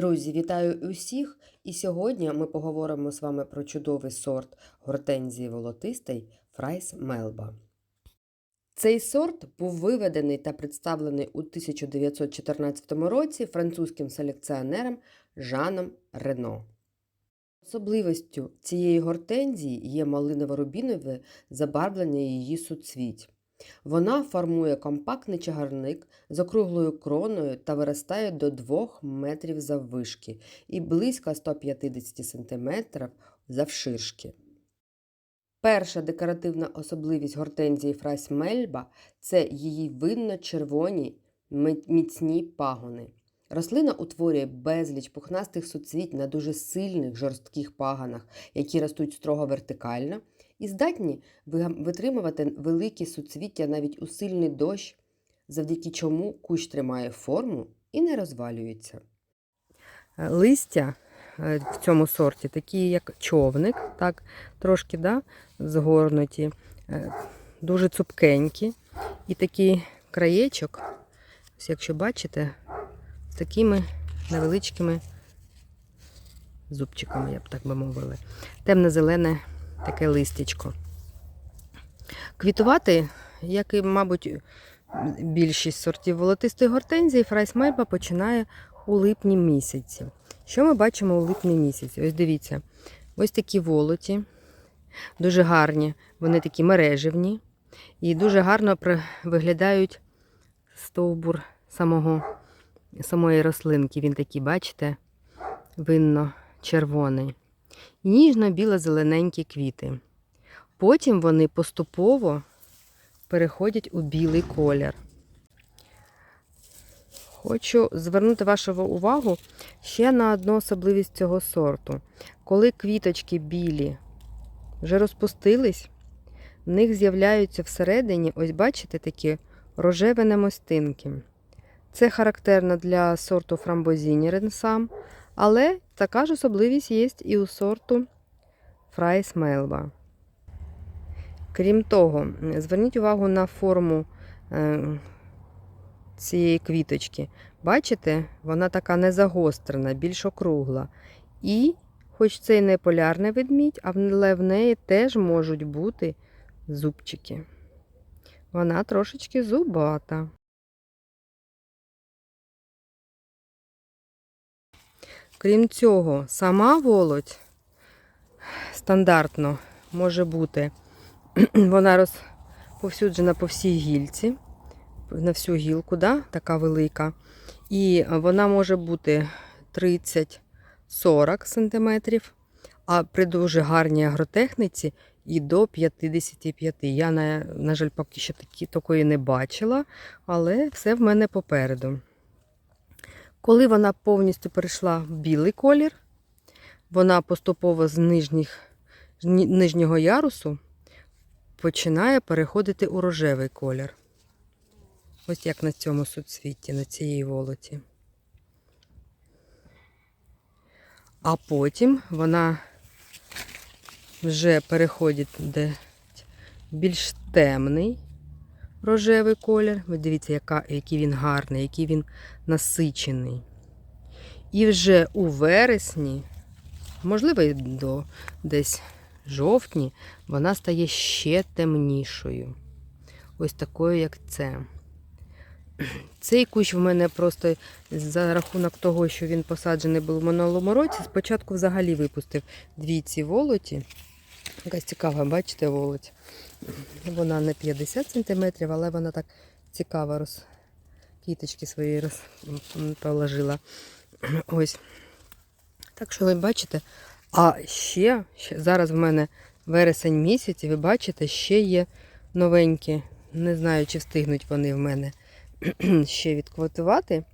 Друзі, вітаю усіх! І сьогодні ми поговоримо з вами про чудовий сорт гортензії волотистий Фрайс Мелба. Цей сорт був виведений та представлений у 1914 році французьким селекціонером Жаном Рено. Особливістю цієї гортензії є малиново-рубінове забарвлення її суцвіть. Вона формує компактний чагарник з округлою кроною та виростає до 2 метрів заввишки і близько 150 см завширшки. Перша декоративна особливість гортензії Фрайс Мельба – це її винно-червоні міцні пагони. Рослина утворює безліч пухнастих суцвіть на дуже сильних жорстких паганах, які ростуть строго вертикально і здатні витримувати великі суцвіття навіть у сильний дощ, завдяки чому кущ тримає форму і не розвалюється. Листя е, в цьому сорті такі, як човник, так, трошки да, згорнуті, е, дуже цупкенькі. І такий краєчок, ось якщо бачите, з такими невеличкими зубчиками, я б так би мовила. Темно-зелене таке листячко. Квітувати, як і, мабуть, більшість сортів волотистої гортензії, фрайсмельба починає у липні місяці. Що ми бачимо у липні місяці? Ось дивіться, ось такі волоті, дуже гарні, вони такі мереживні і дуже гарно виглядають стовбур самого, самої рослинки. Він такий, бачите, винно-червоний. І ніжно-біло-зелененькі квіти. Потім вони поступово переходять у білий колір. Хочу звернути вашу увагу ще на одну особливість цього сорту. Коли квіточки білі вже розпустились, в них з'являються всередині, ось бачите, такі рожеві намостинки. Це характерно для сорту фрамбозіні ренсам, але така ж особливість є і у сорту Фрайс Мелба. Крім того, зверніть увагу на форму е, цієї квіточки. Бачите, вона така не загострена, більш округла. І, хоч це і не полярний ведмідь, але в неї теж можуть бути зубчики. Вона трошечки зубата. Крім цього, сама волоть стандартно може бути, вона розповсюджена по всій гільці, на всю гілку, да? така велика. І вона може бути 30-40 см, а при дуже гарній агротехніці і до 55. Я, на, на жаль, поки що такі, такої не бачила, але все в мене попереду. Коли вона повністю перейшла в білий колір, вона поступово з нижніх, нижнього ярусу починає переходити у рожевий колір. Ось як на цьому суцвітті, на цій волоті. А потім вона вже переходить де більш темний рожевий колір. Ви дивіться, яка, який він гарний, який він насичений. І вже у вересні, можливо, до десь жовтні, вона стає ще темнішою. Ось такою, як це. Цей кущ в мене просто за рахунок того, що він посаджений був в минулому році, спочатку взагалі випустив дві ці волоті. Якась цікава, бачите, волоть. Вона не 50 см, але вона так цікаво роз... квіточки свої роз... положила. Ось. Так що ви бачите. А ще, ще зараз в мене вересень місяць, і ви бачите, ще є новенькі. Не знаю, чи встигнуть вони в мене ще відквотувати.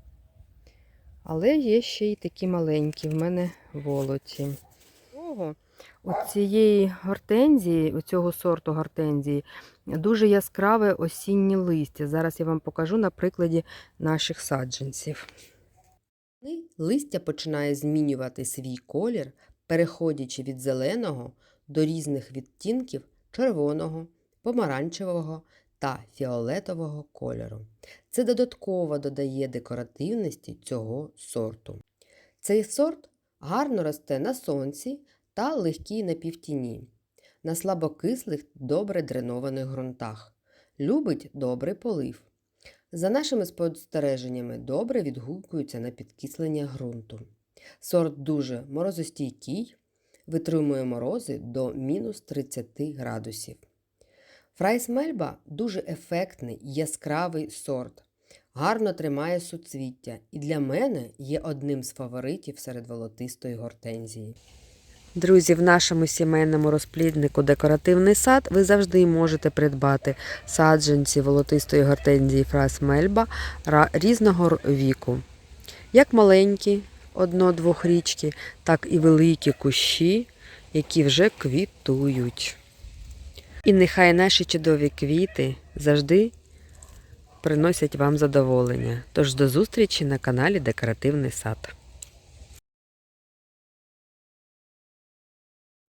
Але є ще й такі маленькі в мене волоті. Ого, цієї гортензії, у цього сорту гортензії, дуже яскраве осіннє листя. Зараз я вам покажу на прикладі наших саджанців. Листя починає змінювати свій колір, переходячи від зеленого до різних відтінків червоного, помаранчевого та фіолетового кольору. Це додатково додає декоративності цього сорту. Цей сорт гарно росте на сонці та легкій на півтіні, на слабокислих, добре дренованих ґрунтах. Любить добрий полив. За нашими спостереженнями, добре відгукується на підкислення ґрунту. Сорт дуже морозостійкий, витримує морози до мінус 30 градусів. Фрайс Мельба дуже ефектний, яскравий сорт. Гарно тримає суцвіття і для мене є одним з фаворитів серед волотистої гортензії. Друзі, в нашому сімейному розпліднику декоративний сад ви завжди можете придбати саджанці волотистої гортензії Фрайс Мельба різного віку. Як маленькі одно-двохрічки, так і великі кущі, які вже квітують. І нехай наші чудові квіти завжди приносять вам задоволення. Тож до зустрічі на каналі Декоративний сад.